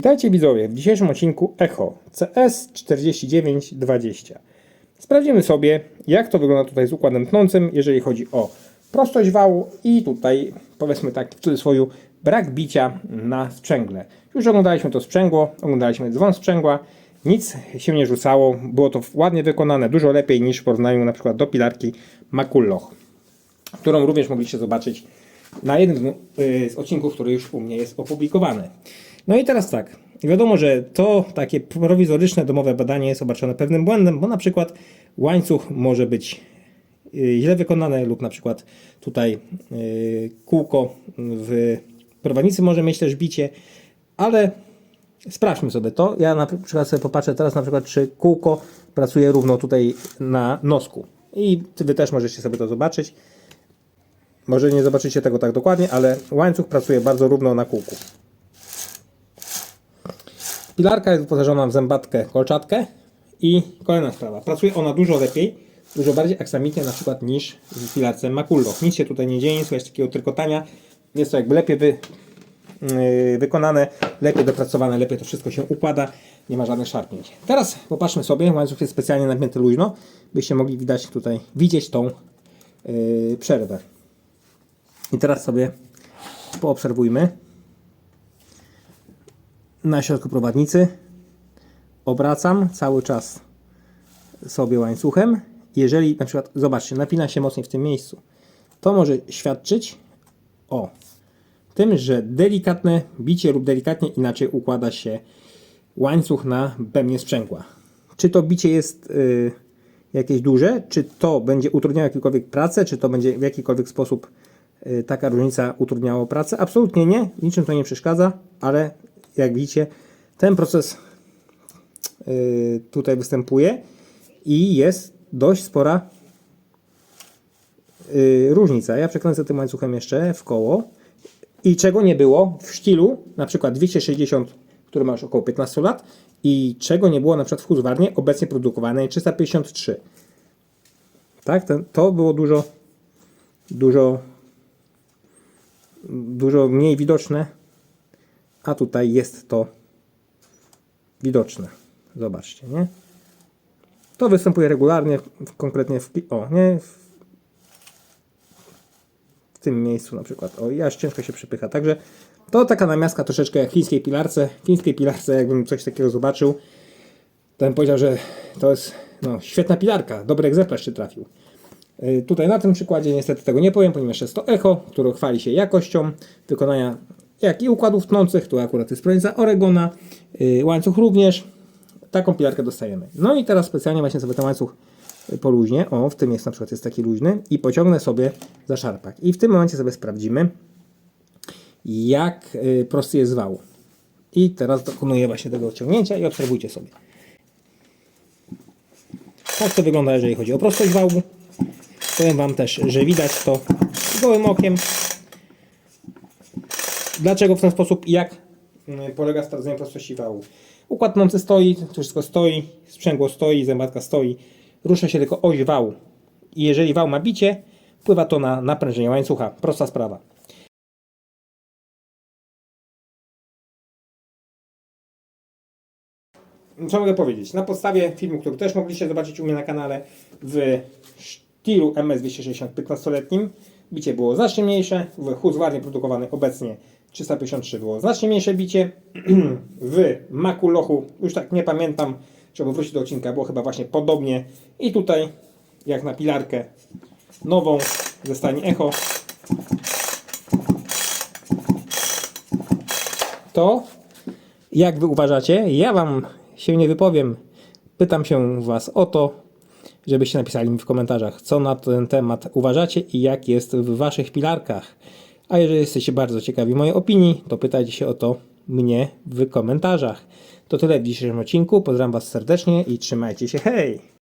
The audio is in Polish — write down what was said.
Witajcie widzowie w dzisiejszym odcinku Echo CS4920. Sprawdzimy sobie jak to wygląda tutaj z układem tnącym, jeżeli chodzi o prostość wału i tutaj powiedzmy tak w cudzysłowie brak bicia na sprzęgle. Już oglądaliśmy to sprzęgło, oglądaliśmy dzwon sprzęgła, nic się nie rzucało, było to ładnie wykonane, dużo lepiej niż w porównaniu na przykład do pilarki Makulloch, którą również mogliście zobaczyć na jednym y, z odcinków, który już u mnie jest opublikowany. No i teraz tak, wiadomo, że to takie prowizoryczne domowe badanie jest obarczone pewnym błędem, bo na przykład łańcuch może być y, źle wykonane lub na przykład tutaj y, kółko w prowadnicy może mieć też bicie, ale sprawdźmy sobie to. Ja na przykład sobie popatrzę teraz na przykład, czy kółko pracuje równo tutaj na nosku. I wy też możecie sobie to zobaczyć. Może nie zobaczycie tego tak dokładnie, ale łańcuch pracuje bardzo równo na kółku. Pilarka jest wyposażona w zębatkę kolczatkę i kolejna sprawa. Pracuje ona dużo lepiej, dużo bardziej aksamitnie na przykład niż w pilarce Makullo. Nic się tutaj nie dzieje, nie słychać takiego trykotania. Jest to jakby lepiej wy, yy, wykonane, lepiej dopracowane, lepiej to wszystko się układa. Nie ma żadnych szarpnięć. Teraz popatrzmy sobie, łańcuch jest specjalnie napięty luźno, byście mogli widać tutaj, widzieć tą yy, przerwę. I teraz sobie poobserwujmy na środku prowadnicy. Obracam cały czas sobie łańcuchem. Jeżeli na przykład, zobaczcie, napina się mocniej w tym miejscu, to może świadczyć o tym, że delikatne bicie lub delikatnie inaczej układa się łańcuch na bębnie sprzęgła. Czy to bicie jest y, jakieś duże, czy to będzie utrudniało jakąkolwiek pracę, czy to będzie w jakikolwiek sposób y, taka różnica utrudniało pracę? Absolutnie nie, niczym to nie przeszkadza, ale jak widzicie, ten proces y, tutaj występuje i jest dość spora y, różnica. Ja przekręcę tym łańcuchem jeszcze w koło i czego nie było w sztilu, na przykład 260, który ma już około 15 lat i czego nie było na przykład w Husqvarnie obecnie produkowanej 353. Tak, ten, to było dużo dużo dużo mniej widoczne a tutaj jest to widoczne. Zobaczcie, nie? To występuje regularnie, konkretnie w, o, nie? W, tym miejscu na przykład. O, i aż ciężko się przypycha. Także to taka namiastka troszeczkę jak chińskiej pilarce. W chińskiej pilarce, jakbym coś takiego zobaczył, to bym powiedział, że to jest no, świetna pilarka, dobry egzemplarz się trafił. Yy, Tutaj na tym przykładzie niestety tego nie powiem, ponieważ jest to echo, które chwali się jakością wykonania jak i układów tnących, tu akurat jest prowincia Oregona, yy, łańcuch również, taką pilarkę dostajemy. No i teraz specjalnie właśnie sobie ten łańcuch y, poluźnię, o w tym jest na przykład jest taki luźny i pociągnę sobie za szarpak. I w tym momencie sobie sprawdzimy jak yy, prosty jest wał. I teraz dokonuję właśnie tego ciągnięcia i obserwujcie sobie. Tak to wygląda jeżeli chodzi o prostość wału. Powiem Wam też, że widać to gołym okiem. Dlaczego w ten sposób i jak mm, polega sprawdzenie prostości wału? Układ tnący stoi, to wszystko stoi, sprzęgło stoi, zębatka stoi, rusza się tylko oś wału. I jeżeli wał ma bicie, wpływa to na naprężenie łańcucha. Prosta sprawa. Co mogę powiedzieć? Na podstawie filmu, który też mogliście zobaczyć u mnie na kanale w stylu MS260 15-letnim, bicie było znacznie mniejsze. W Husqvarnie produkowanej obecnie 353 było znacznie mniejsze bicie. w Makulochu, już tak nie pamiętam, trzeba wrócić do odcinka, było chyba właśnie podobnie. I tutaj, jak na pilarkę nową ze stani Echo, to jak wy uważacie? Ja wam się nie wypowiem. Pytam się was o to, żebyście napisali mi w komentarzach, co na ten temat uważacie i jak jest w waszych pilarkach. A jeżeli jesteście bardzo ciekawi mojej opinii, to pytajcie się o to mnie w komentarzach. To tyle w dzisiejszym odcinku. Pozdrawiam was serdecznie i trzymajcie się. Hej!